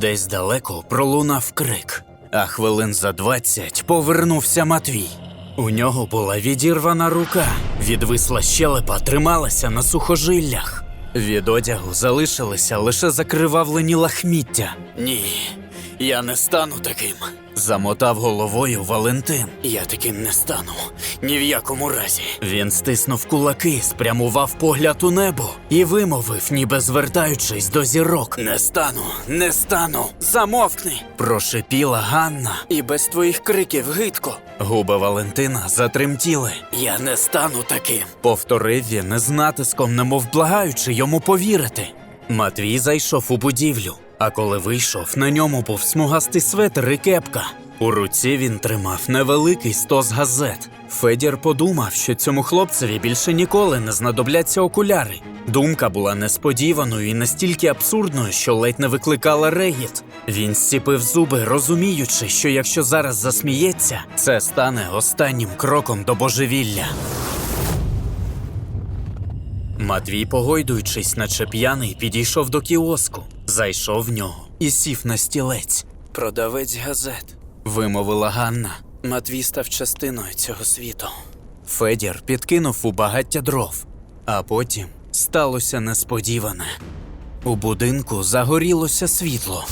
Десь далеко пролунав крик, а хвилин за двадцять повернувся Матвій. У нього була відірвана рука, відвисла щелепа трималася на сухожиллях. Від одягу залишилися лише закривавлені лахміття. Ні, я не стану таким. Замотав головою Валентин. Я таким не стану. Ні в якому разі. Він стиснув кулаки, спрямував погляд у небо і вимовив, ніби звертаючись до зірок. Не стану, не стану. Замовкни. Прошипіла Ганна. І без твоїх криків гидко. Губи Валентина затремтіли. Я не стану таким. Повторив він з натиском, немов благаючи йому повірити. Матвій зайшов у будівлю, а коли вийшов, на ньому був смугастий светр і кепка. У руці він тримав невеликий стос газет. Федір подумав, що цьому хлопцеві більше ніколи не знадобляться окуляри. Думка була несподіваною і настільки абсурдною, що ледь не викликала регіт. Він зціпив зуби, розуміючи, що якщо зараз засміється, це стане останнім кроком до божевілля. Матвій, погойдуючись, наче п'яний, підійшов до кіоску, зайшов в нього і сів на стілець. Продавець газет, вимовила Ганна. Матвій став частиною цього світу. Федір підкинув у багаття дров, а потім сталося несподіване. У будинку загорілося світло.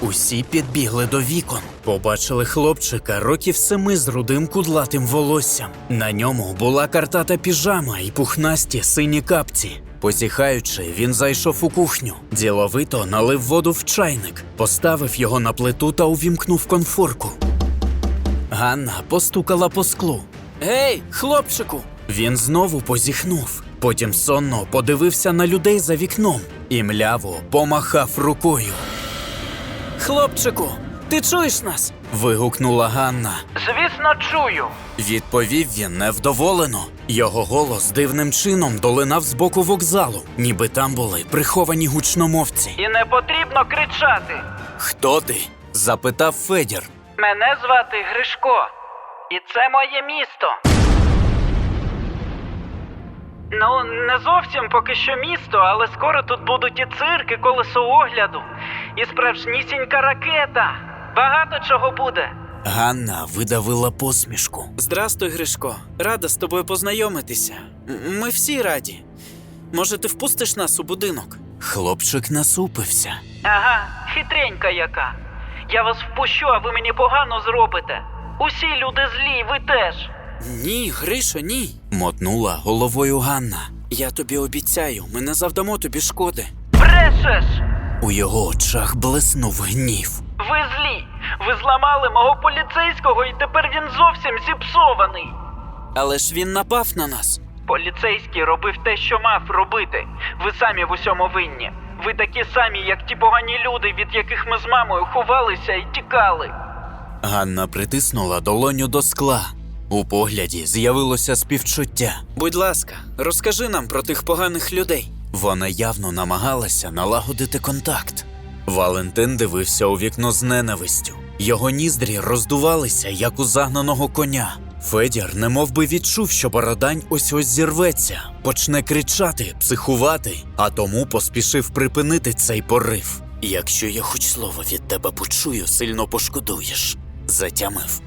Усі підбігли до вікон, побачили хлопчика років семи з рудим кудлатим волоссям. На ньому була картата піжама і пухнасті сині капці. Позіхаючи, він зайшов у кухню, діловито налив воду в чайник, поставив його на плиту та увімкнув конфорку. Ганна постукала по склу. Гей, хлопчику! Він знову позіхнув. Потім сонно подивився на людей за вікном і мляво помахав рукою. Хлопчику, ти чуєш нас? вигукнула Ганна. Звісно, чую. Відповів він невдоволено. Його голос дивним чином долинав з боку вокзалу, ніби там були приховані гучномовці. І не потрібно кричати. Хто ти? запитав Федір. Мене звати Гришко. І це моє місто. Ну, не зовсім поки що місто, але скоро тут будуть і цирк, і колесо огляду, і справжнісінька ракета. Багато чого буде. Ганна видавила посмішку. Здрастуй, Гришко. Рада з тобою познайомитися. Ми всі раді. Може, ти впустиш нас у будинок? Хлопчик насупився. Ага, хитренька яка. Я вас впущу, а ви мені погано зробите. Усі люди злі, ви теж. Ні, Гришо, ні. мотнула головою Ганна. Я тобі обіцяю, ми не завдамо тобі шкоди. Брешеш! У його очах блиснув гнів. Ви злі! Ви зламали мого поліцейського, і тепер він зовсім зіпсований. Але ж він напав на нас. Поліцейський робив те, що мав робити. Ви самі в усьому винні. Ви такі самі, як ті погані люди, від яких ми з мамою ховалися і тікали. Ганна притиснула долоню до скла. У погляді з'явилося співчуття. Будь ласка, розкажи нам про тих поганих людей. Вона явно намагалася налагодити контакт. Валентин дивився у вікно з ненавистю. Його ніздрі роздувалися, як у загнаного коня. Федір немов би відчув, що бородань ось ось зірветься, почне кричати, психувати, а тому поспішив припинити цей порив. Якщо я хоч слово від тебе почую, сильно пошкодуєш. Затямив.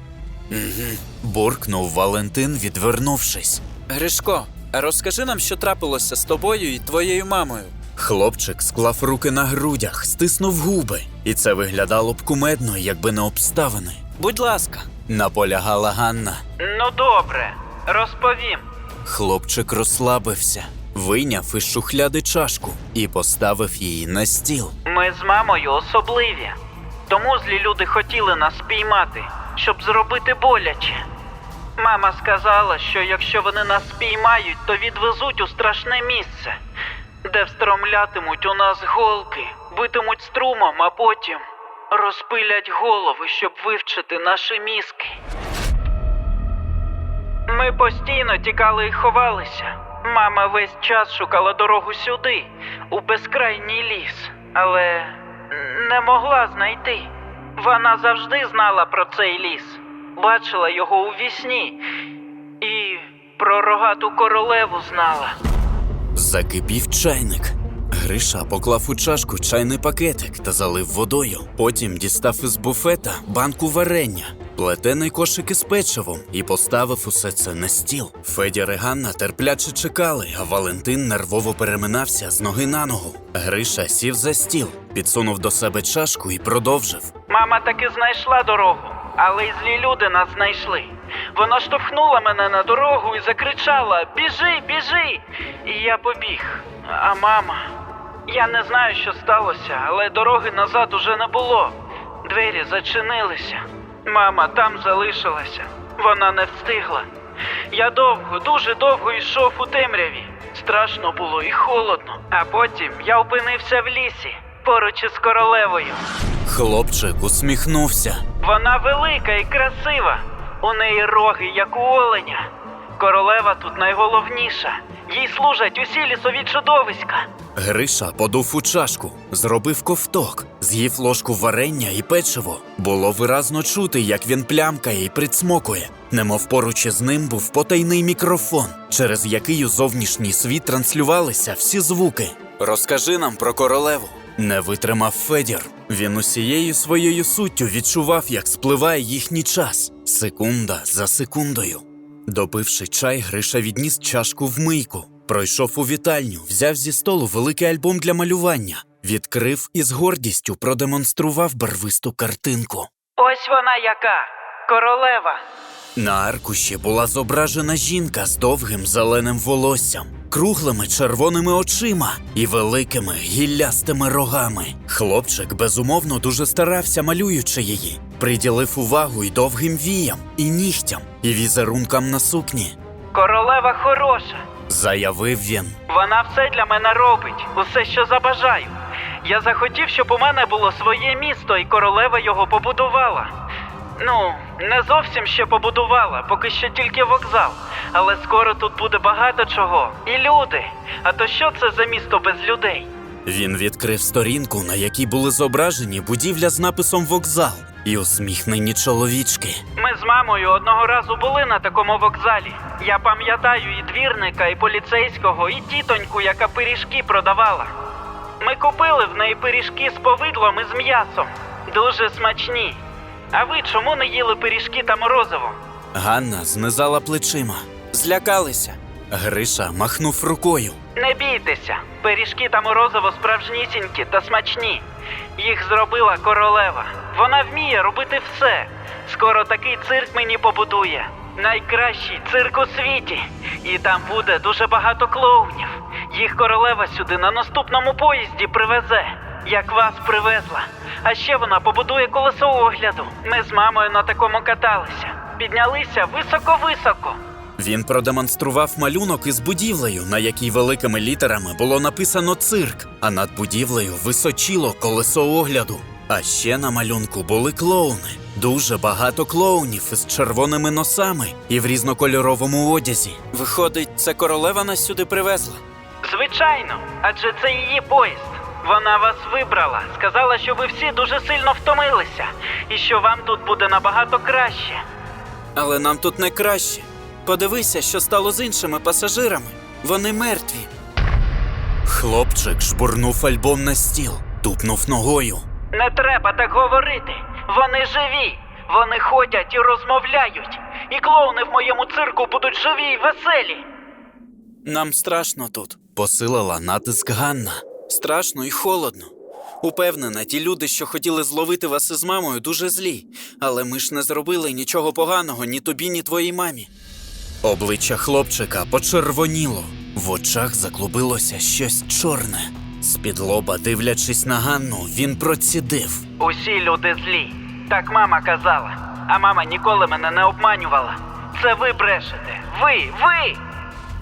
Угу. буркнув Валентин, відвернувшись. Гришко, розкажи нам, що трапилося з тобою і твоєю мамою. Хлопчик склав руки на грудях, стиснув губи, і це виглядало б кумедно, якби не обставини. Будь ласка, наполягала Ганна. Ну добре, розповім. Хлопчик розслабився, вийняв із шухляди чашку і поставив її на стіл. Ми з мамою особливі. Тому злі люди хотіли нас спіймати, щоб зробити боляче. Мама сказала, що якщо вони нас спіймають, то відвезуть у страшне місце, де встромлятимуть у нас голки, битимуть струмом, а потім розпилять голови, щоб вивчити наші мізки. Ми постійно тікали і ховалися. Мама весь час шукала дорогу сюди, у безкрайній ліс, але не могла знайти. Вона завжди знала про цей ліс, бачила його у вісні і про рогату королеву знала. Закипів чайник. Гриша поклав у чашку чайний пакетик та залив водою. Потім дістав із буфета банку варення, плетений кошик із печивом і поставив усе це на стіл. Федір і Ганна терпляче чекали, а Валентин нервово переминався з ноги на ногу. Гриша сів за стіл, підсунув до себе чашку і продовжив. Мама таки знайшла дорогу, але й злі люди нас знайшли. Вона штовхнула мене на дорогу і закричала: Біжи, біжи! І я побіг. А мама. Я не знаю, що сталося, але дороги назад уже не було. Двері зачинилися. Мама там залишилася. Вона не встигла. Я довго, дуже довго йшов у темряві. Страшно було і холодно. А потім я опинився в лісі поруч із королевою. Хлопчик усміхнувся. Вона велика і красива. У неї роги, як у оленя. Королева тут найголовніша. Їй служать усі лісові чудовиська. Гриша подув у чашку, зробив ковток, з'їв ложку варення і печиво. Було виразно чути, як він плямкає і прицмокує. Немов поруч із ним був потайний мікрофон, через який у зовнішній світ транслювалися всі звуки. Розкажи нам про королеву. Не витримав Федір. Він усією своєю суттю відчував, як спливає їхній час, секунда за секундою. Допивши чай, Гриша відніс чашку в мийку. Пройшов у вітальню, взяв зі столу великий альбом для малювання, відкрив і з гордістю продемонстрував барвисту картинку. Ось вона яка королева. На аркуші була зображена жінка з довгим зеленим волоссям, круглими червоними очима і великими гіллястими рогами. Хлопчик безумовно дуже старався, малюючи її, приділив увагу й довгим віям, і нігтям, і візерункам на сукні. Королева хороша. Заявив він. Вона все для мене робить, усе, що забажаю. Я захотів, щоб у мене було своє місто, і королева його побудувала. Ну, не зовсім ще побудувала, поки що тільки вокзал. Але скоро тут буде багато чого. І люди. А то що це за місто без людей? Він відкрив сторінку, на якій були зображені будівля з написом вокзал і усміхнені чоловічки. Ми з мамою одного разу були на такому вокзалі. Я пам'ятаю і двірника, і поліцейського, і тітоньку, яка пиріжки продавала. Ми купили в неї пиріжки з повидлом і з м'ясом. Дуже смачні. А ви чому не їли пиріжки та морозиво? Ганна знизала плечима. Злякалися. Гриша махнув рукою. Не бійтеся, пиріжки та морозиво справжнісінькі та смачні. Їх зробила королева. Вона вміє робити все. Скоро такий цирк мені побудує. Найкращий цирк у світі. І там буде дуже багато клоунів. Їх королева сюди на наступному поїзді привезе, як вас привезла. А ще вона побудує колесо огляду. Ми з мамою на такому каталися. Піднялися високо-високо. Він продемонстрував малюнок із будівлею, на якій великими літерами було написано цирк, а над будівлею височило колесо огляду. А ще на малюнку були клоуни. Дуже багато клоунів із червоними носами і в різнокольоровому одязі. Виходить, це королева нас сюди привезла. Звичайно, адже це її поїзд. Вона вас вибрала, сказала, що ви всі дуже сильно втомилися, і що вам тут буде набагато краще. Але нам тут не краще. Подивися, що стало з іншими пасажирами. Вони мертві. Хлопчик жбурнув альбом на стіл, тупнув ногою. Не треба так говорити. Вони живі, вони ходять і розмовляють. І клоуни в моєму цирку будуть живі і веселі. Нам страшно тут, посилила натиск Ганна. Страшно і холодно. Упевнена, ті люди, що хотіли зловити вас із мамою, дуже злі, але ми ж не зробили нічого поганого ні тобі, ні твоїй мамі. Обличчя хлопчика почервоніло, в очах заклубилося щось чорне. З-під лоба, дивлячись на Ганну, він процідив. Усі люди злі. Так мама казала. А мама ніколи мене не обманювала. Це ви брешете. Ви, ви!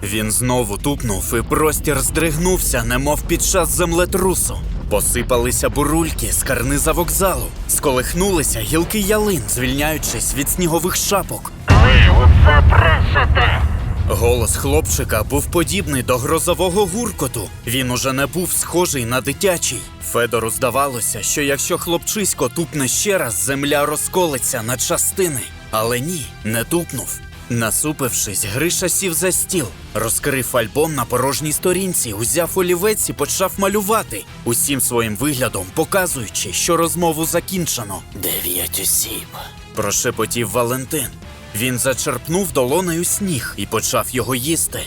Він знову тупнув, і простір здригнувся, немов під час землетрусу. Посипалися бурульки з карниза вокзалу, сколихнулися гілки ялин, звільняючись від снігових шапок. Ви усе брешете! Голос хлопчика був подібний до грозового гуркоту. Він уже не був схожий на дитячий. Федору здавалося, що якщо хлопчисько тупне ще раз, земля розколиться на частини. Але ні, не тупнув. Насупившись, Гриша сів за стіл, розкрив альбом на порожній сторінці, узяв олівець і почав малювати, усім своїм виглядом показуючи, що розмову закінчено. Дев'ять осіб. Прошепотів Валентин. Він зачерпнув долонею сніг і почав його їсти.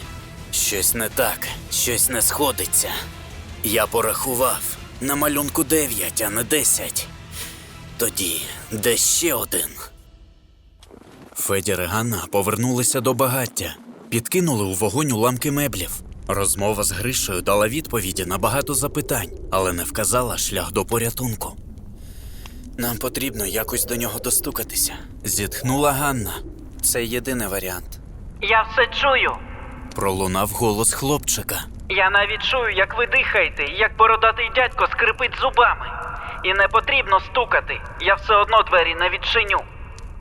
Щось не так, щось не сходиться. Я порахував на малюнку дев'ять, а не десять. Тоді де ще один. Федір і Ганна повернулися до багаття, підкинули у вогонь уламки меблів. Розмова з Гришею дала відповіді на багато запитань, але не вказала шлях до порятунку. Нам потрібно якось до нього достукатися, зітхнула Ганна. Це єдиний варіант. Я все чую. Пролунав голос хлопчика. Я навіть чую, як ви дихаєте, і як бородатий дядько скрипить зубами. І не потрібно стукати. Я все одно двері не відчиню.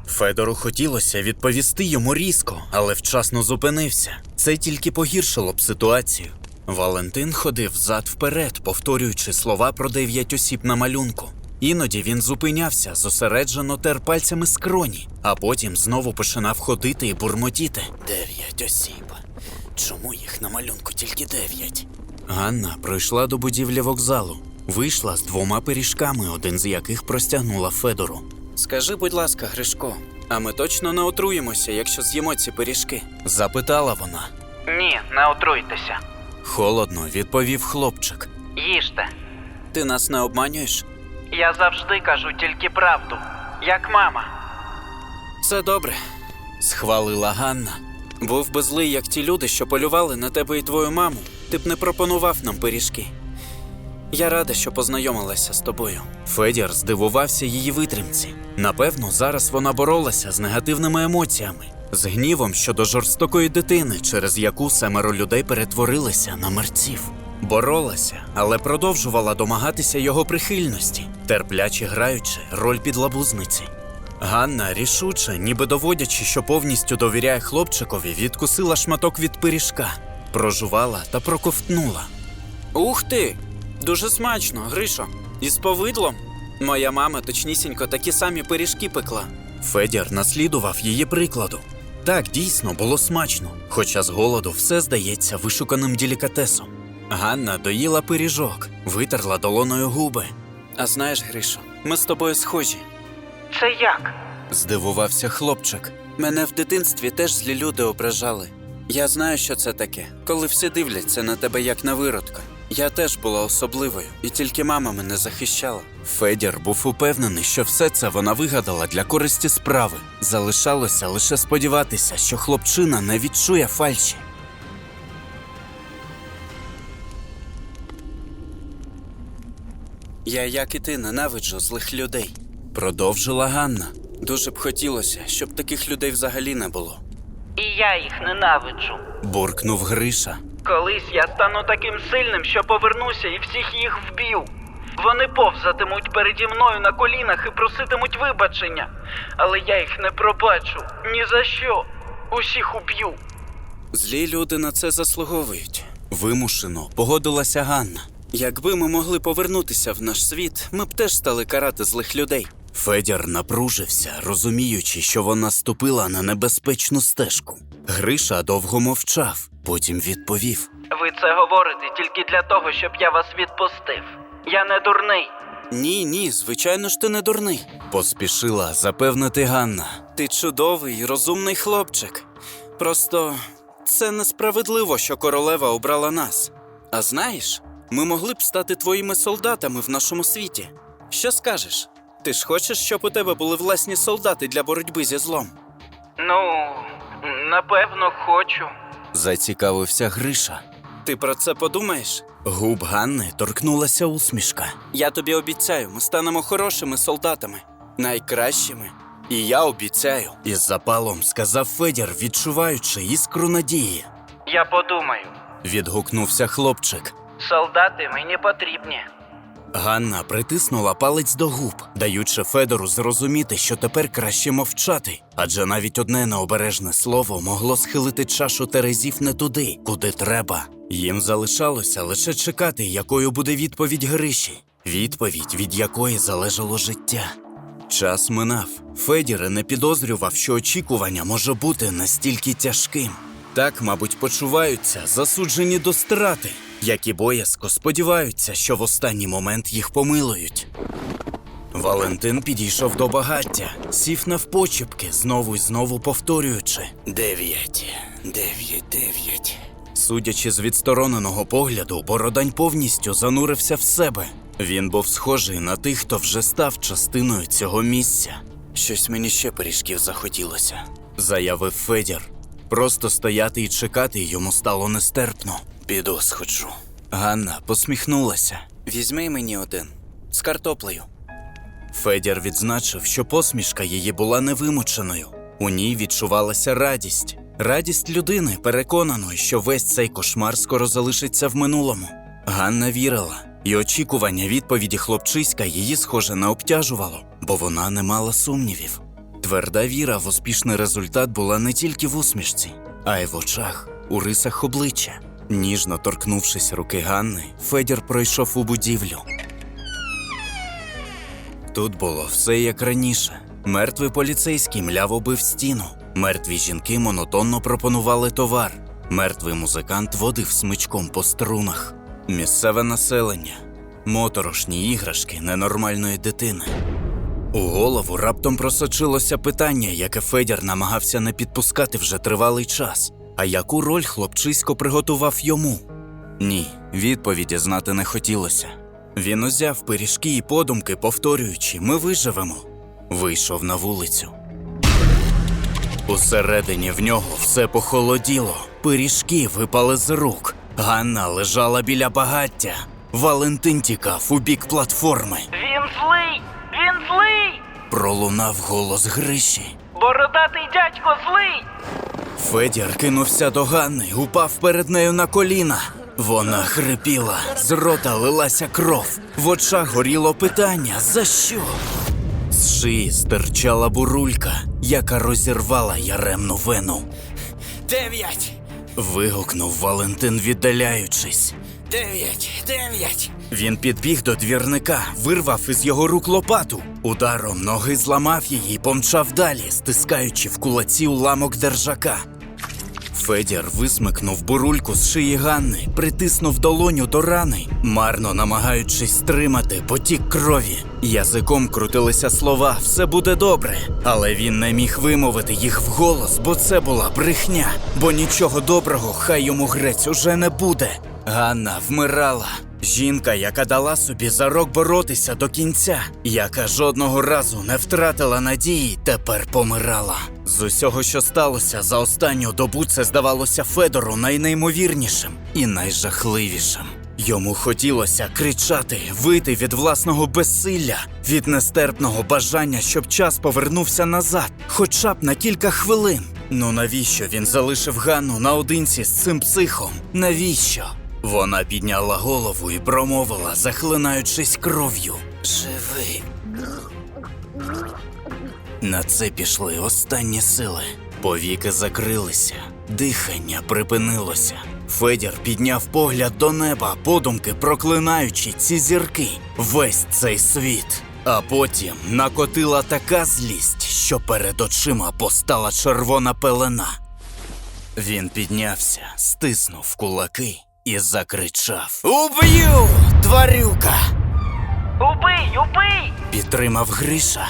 Федору хотілося відповісти йому різко, але вчасно зупинився. Це тільки погіршило б ситуацію. Валентин ходив зад вперед, повторюючи слова про дев'ять осіб на малюнку. Іноді він зупинявся, зосереджено тер пальцями скроні, а потім знову починав ходити і бурмотіти. Дев'ять осіб. Чому їх на малюнку тільки дев'ять? Ганна пройшла до будівлі вокзалу, вийшла з двома пиріжками, один з яких простягнула Федору. Скажи, будь ласка, Гришко, а ми точно не отруємося, якщо з'їмо ці пиріжки? запитала вона. Ні, не отруйтеся. Холодно відповів хлопчик. Їжте. Ти нас не обманюєш? Я завжди кажу тільки правду, як мама. Це добре, схвалила Ганна. Був би злий, як ті люди, що полювали на тебе і твою маму. Ти б не пропонував нам пиріжки. Я рада, що познайомилася з тобою. Федір здивувався її витримці. Напевно, зараз вона боролася з негативними емоціями, з гнівом щодо жорстокої дитини, через яку семеро людей перетворилися на мерців. Боролася, але продовжувала домагатися його прихильності, терпляче граючи роль підлабузниці. Ганна рішуче, ніби доводячи, що повністю довіряє хлопчикові, відкусила шматок від пиріжка, прожувала та проковтнула. Ух ти! Дуже смачно, Гришо. Із повидлом. Моя мама точнісінько такі самі пиріжки пекла. Федір наслідував її прикладу. Так, дійсно було смачно, хоча з голоду все здається вишуканим делікатесом. Ганна доїла пиріжок, витерла долоною губи. А знаєш, Гришо, ми з тобою схожі. Це як? Здивувався хлопчик. Мене в дитинстві теж злі люди ображали. Я знаю, що це таке, коли всі дивляться на тебе як на виродка. Я теж була особливою, і тільки мама мене захищала. Федір був упевнений, що все це вона вигадала для користі справи. Залишалося лише сподіватися, що хлопчина не відчує фальші. Я, як і ти, ненавиджу злих людей, продовжила Ганна. Дуже б хотілося, щоб таких людей взагалі не було. І я їх ненавиджу. Буркнув Гриша. Колись я стану таким сильним, що повернуся і всіх їх вб'ю. Вони повзатимуть переді мною на колінах і проситимуть вибачення. Але я їх не пробачу. Ні за що. Усіх уб'ю. Злі люди на це заслуговують. Вимушено погодилася Ганна. Якби ми могли повернутися в наш світ, ми б теж стали карати злих людей. Федір напружився, розуміючи, що вона ступила на небезпечну стежку. Гриша довго мовчав, потім відповів: Ви це говорите тільки для того, щоб я вас відпустив. Я не дурний. Ні, ні, звичайно ж ти не дурний. Поспішила запевнити Ганна. Ти чудовий розумний хлопчик. Просто це несправедливо, що королева обрала нас. А знаєш, ми могли б стати твоїми солдатами в нашому світі. Що скажеш? Ти ж хочеш, щоб у тебе були власні солдати для боротьби зі злом? Ну, напевно, хочу. Зацікавився Гриша. Ти про це подумаєш? Губ Ганни торкнулася усмішка. Я тобі обіцяю, ми станемо хорошими солдатами, найкращими. І я обіцяю, із запалом сказав Федір, відчуваючи іскру надії. Я подумаю. Відгукнувся хлопчик. Солдати мені потрібні. Ганна притиснула палець до губ, даючи Федору зрозуміти, що тепер краще мовчати, адже навіть одне необережне слово могло схилити чашу терезів не туди, куди треба. Їм залишалося лише чекати, якою буде відповідь Гриші, відповідь, від якої залежало життя. Час минав. Федір не підозрював, що очікування може бути настільки тяжким. Так, мабуть, почуваються засуджені до страти, які боязко сподіваються, що в останній момент їх помилують. Валентин підійшов до багаття, сів навпочіпки, знову й знову повторюючи Дев'ять, дев'ять, дев'ять. Судячи з відстороненого погляду, Бородань повністю занурився в себе. Він був схожий на тих, хто вже став частиною цього місця. Щось мені ще пиріжків захотілося, заявив Федір. Просто стояти і чекати йому стало нестерпно. Піду сходжу. Ганна посміхнулася. Візьми мені один з картоплею. Федір відзначив, що посмішка її була невимученою. У ній відчувалася радість. Радість людини, переконаної, що весь цей кошмар скоро залишиться в минулому. Ганна вірила, і очікування відповіді хлопчиська її, схоже, не обтяжувало, бо вона не мала сумнівів. Тверда віра в успішний результат була не тільки в усмішці, а й в очах, у рисах обличчя. Ніжно торкнувшись руки Ганни, Федір пройшов у будівлю. Тут було все як раніше. Мертвий поліцейський мляво бив стіну. Мертві жінки монотонно пропонували товар. Мертвий музикант водив смичком по струнах. Місцеве населення, моторошні іграшки ненормальної дитини. У голову раптом просочилося питання, яке Федір намагався не підпускати вже тривалий час. А яку роль хлопчисько приготував йому? Ні, відповіді знати не хотілося. Він узяв пиріжки і подумки, повторюючи Ми виживемо. Вийшов на вулицю. Усередині в нього все похолоділо. Пиріжки випали з рук. Ганна лежала біля багаття. Валентин тікав у бік платформи. Він злий! Він злий! Пролунав голос Гриші. Бородатий дядько злий! Федір кинувся до Ганни, упав перед нею на коліна. Вона хрипіла, з рота лилася кров. В очах горіло питання: за що? З шиї стирчала бурулька, яка розірвала яремну вену. Дев'ять. вигукнув Валентин, віддаляючись. Дев'ять, дев'ять. Він підбіг до двірника, вирвав із його рук лопату. Ударом ноги зламав її і помчав далі, стискаючи в кулаці уламок держака. Федір висмикнув бурульку з шиї Ганни, притиснув долоню до рани, марно намагаючись стримати потік крові. Язиком крутилися слова все буде добре, але він не міг вимовити їх вголос, бо це була брехня, бо нічого доброго хай йому грець уже не буде. Ганна вмирала. Жінка, яка дала собі зарок боротися до кінця, яка жодного разу не втратила надії, тепер помирала. З усього, що сталося за останню добу, це здавалося Федору найнеймовірнішим і найжахливішим. Йому хотілося кричати, вити від власного безсилля, від нестерпного бажання, щоб час повернувся назад, хоча б на кілька хвилин. Ну навіщо він залишив Ганну наодинці з цим психом? Навіщо? Вона підняла голову і промовила, захлинаючись кров'ю. Живи. На це пішли останні сили. Повіки закрилися, дихання припинилося. Федір підняв погляд до неба, подумки проклинаючи ці зірки, весь цей світ. А потім накотила така злість, що перед очима постала червона пелена. Він піднявся, стиснув кулаки і закричав: Уб'ю, тварюка! Убий, убий! Підтримав Гриша.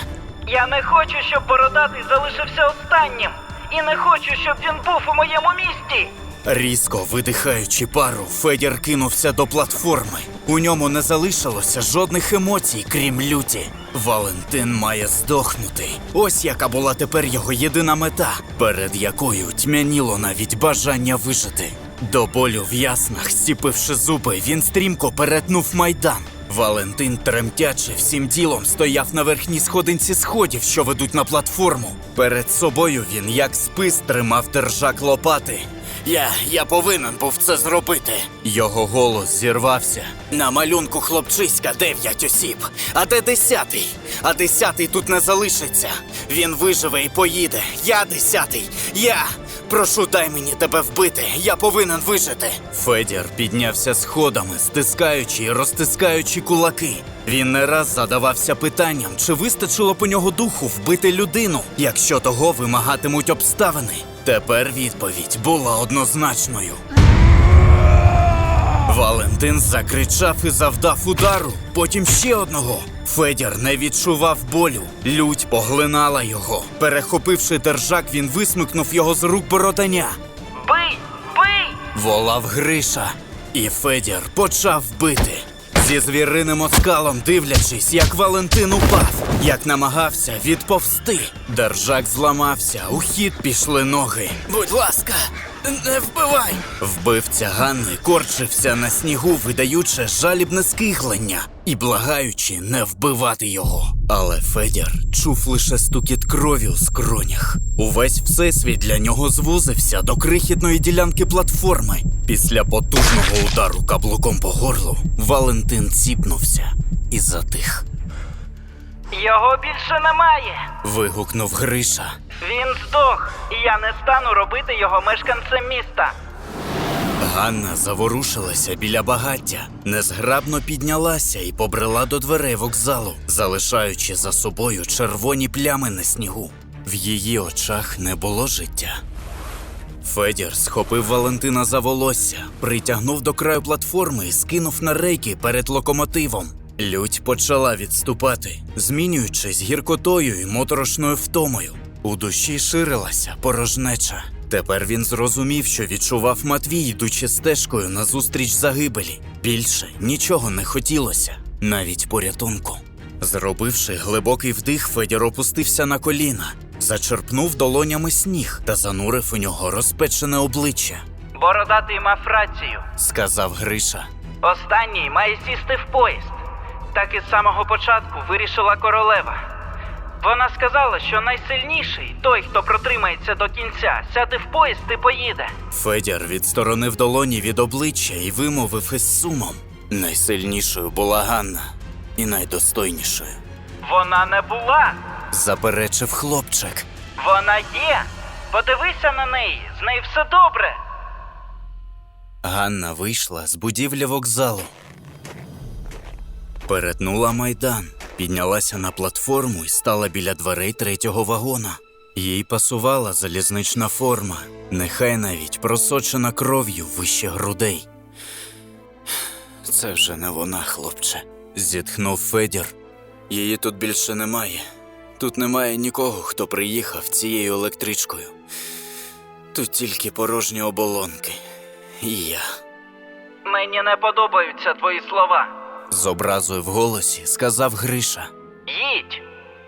Я не хочу, щоб бородатий залишився останнім. І не хочу, щоб він був у моєму місті. Різко видихаючи пару, Федір кинувся до платформи. У ньому не залишилося жодних емоцій, крім люті. Валентин має здохнути. Ось яка була тепер його єдина мета, перед якою тьмяніло навіть бажання вижити. До болю в яснах, стіпивши зуби, він стрімко перетнув майдан. Валентин, тремтячи всім тілом, стояв на верхній сходинці сходів, що ведуть на платформу. Перед собою він, як спис, тримав держак лопати. Я, я повинен був це зробити. Його голос зірвався. На малюнку хлопчиська дев'ять осіб. А де десятий? А десятий тут не залишиться. Він виживе і поїде. Я десятий. Я Прошу, дай мені тебе вбити. Я повинен вижити. Федір піднявся сходами, стискаючи і розтискаючи кулаки. Він не раз задавався питанням, чи вистачило по нього духу вбити людину, якщо того вимагатимуть обставини. Тепер відповідь була однозначною. Валентин закричав і завдав удару, потім ще одного. Федір не відчував болю. Лють поглинала його. Перехопивши держак, він висмикнув його з рук боротаня. Бий! Бий! Волав Гриша. І Федір почав бити. Зі звіриним оскалом дивлячись, як Валентин упав, як намагався відповсти. Держак зламався, у хід пішли ноги. Будь ласка, не вбивай! Вбивця Ганни корчився на снігу, видаючи жалібне скиглення і благаючи не вбивати його. Але Федір чув лише стукіт крові у скронях. Увесь всесвіт для нього звузився до крихітної ділянки платформи. Після потужного удару каблуком по горлу Валентин ціпнувся і затих. Його більше немає. Вигукнув Гриша. Він здох, і я не стану робити його мешканцем міста. Ганна заворушилася біля багаття, незграбно піднялася і побрела до дверей вокзалу, залишаючи за собою червоні плями на снігу. В її очах не було життя. Федір схопив Валентина за волосся, притягнув до краю платформи і скинув на рейки перед локомотивом. Лють почала відступати, змінюючись гіркотою і моторошною втомою. У душі ширилася порожнеча. Тепер він зрозумів, що відчував Матвій, йдучи стежкою назустріч загибелі. Більше нічого не хотілося, навіть порятунку. Зробивши глибокий вдих, Федір опустився на коліна, зачерпнув долонями сніг та занурив у нього розпечене обличчя, Бородатий мав рацію. сказав Гриша. Останній має сісти в поїзд. Так із самого початку вирішила королева. Вона сказала, що найсильніший, той, хто протримається до кінця, сяде в поїзд і поїде. Федір відсторонив долоні від обличчя і вимовив із сумом. Найсильнішою була Ганна і найдостойнішою. Вона не була, Заперечив хлопчик. вона є. Подивися на неї, з нею все добре. Ганна вийшла з будівлі вокзалу. Перетнула майдан, піднялася на платформу і стала біля дверей третього вагона. Їй пасувала залізнична форма, нехай навіть просочена кров'ю вище грудей. Це вже не вона, хлопче, зітхнув Федір. Її тут більше немає. Тут немає нікого, хто приїхав цією електричкою. Тут тільки порожні оболонки. І я. Мені не подобаються твої слова. З образою в голосі сказав Гриша. Їдь.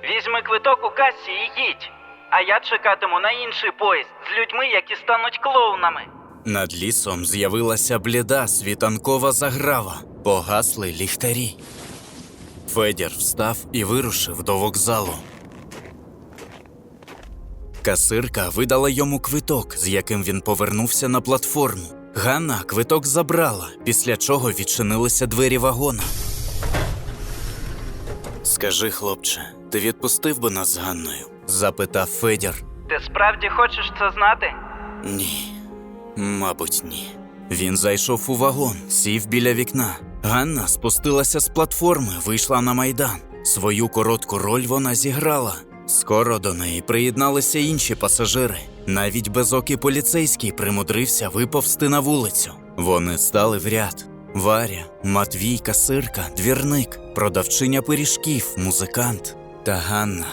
Візьми квиток у касі і їдь. А я чекатиму на інший поїзд з людьми, які стануть клоунами. Над лісом з'явилася бліда світанкова заграва, погасли ліхтарі. Федір встав і вирушив до вокзалу. Касирка видала йому квиток, з яким він повернувся на платформу. Ганна квиток забрала, після чого відчинилися двері вагона. Скажи, хлопче, ти відпустив би нас з Ганною? запитав Федір. Ти справді хочеш це знати? Ні, мабуть, ні. Він зайшов у вагон, сів біля вікна. Ганна спустилася з платформи, вийшла на майдан. Свою коротку роль вона зіграла. Скоро до неї приєдналися інші пасажири. Навіть безокий поліцейський примудрився виповзти на вулицю. Вони стали в ряд. Варя, Матвій, касирка, двірник, продавчиня пиріжків, музикант та Ганна.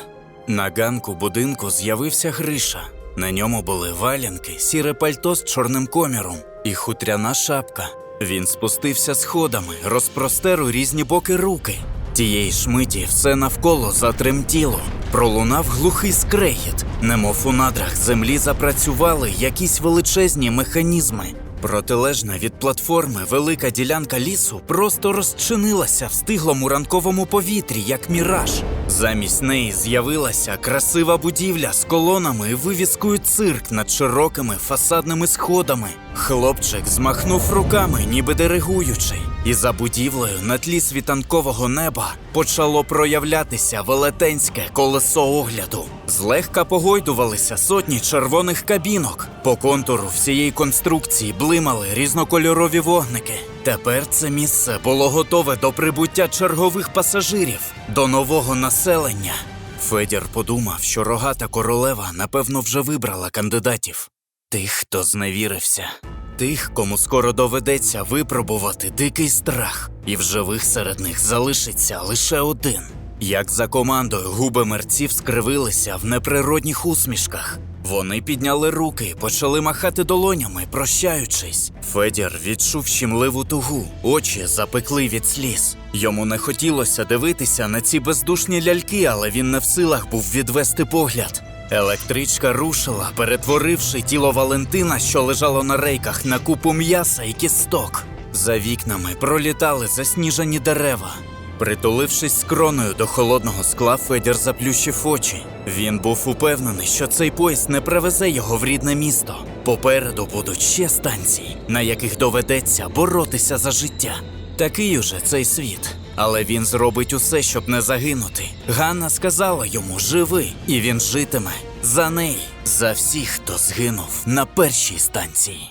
На ганку будинку з'явився Гриша. На ньому були валянки, сіре пальто з чорним коміром і хутряна шапка. Він спустився сходами, розпростер у різні боки руки. Тієї ж миті все навколо затремтіло. Пролунав глухий скрегіт, немов у надрах землі запрацювали якісь величезні механізми. Протилежна від платформи велика ділянка лісу просто розчинилася в стиглому ранковому повітрі, як міраж. Замість неї з'явилася красива будівля з колонами і вивіскою цирк над широкими фасадними сходами. Хлопчик змахнув руками, ніби диригуючи, і за будівлею на тлі світанкового неба почало проявлятися велетенське колесо огляду. Злегка погойдувалися сотні червоних кабінок. По контуру всієї конструкції блимали різнокольорові вогники. Тепер це місце було готове до прибуття чергових пасажирів, до нового населення. Федір подумав, що рогата королева напевно вже вибрала кандидатів. Тих, хто зневірився, тих, кому скоро доведеться випробувати дикий страх, і в живих серед них залишиться лише один. Як за командою губи мерців скривилися в неприродних усмішках. Вони підняли руки і почали махати долонями, прощаючись. Федір відчув щемливу тугу, очі запекли від сліз. Йому не хотілося дивитися на ці бездушні ляльки, але він не в силах був відвести погляд. Електричка рушила, перетворивши тіло Валентина, що лежало на рейках, на купу м'яса і кісток. За вікнами пролітали засніжені дерева. Притулившись скроною до холодного скла, Федір заплющив очі. Він був упевнений, що цей поїзд не привезе його в рідне місто. Попереду будуть ще станції, на яких доведеться боротися за життя. Такий уже цей світ. Але він зробить усе, щоб не загинути. Ганна сказала йому живи, і він житиме за неї, за всіх, хто згинув на першій станції.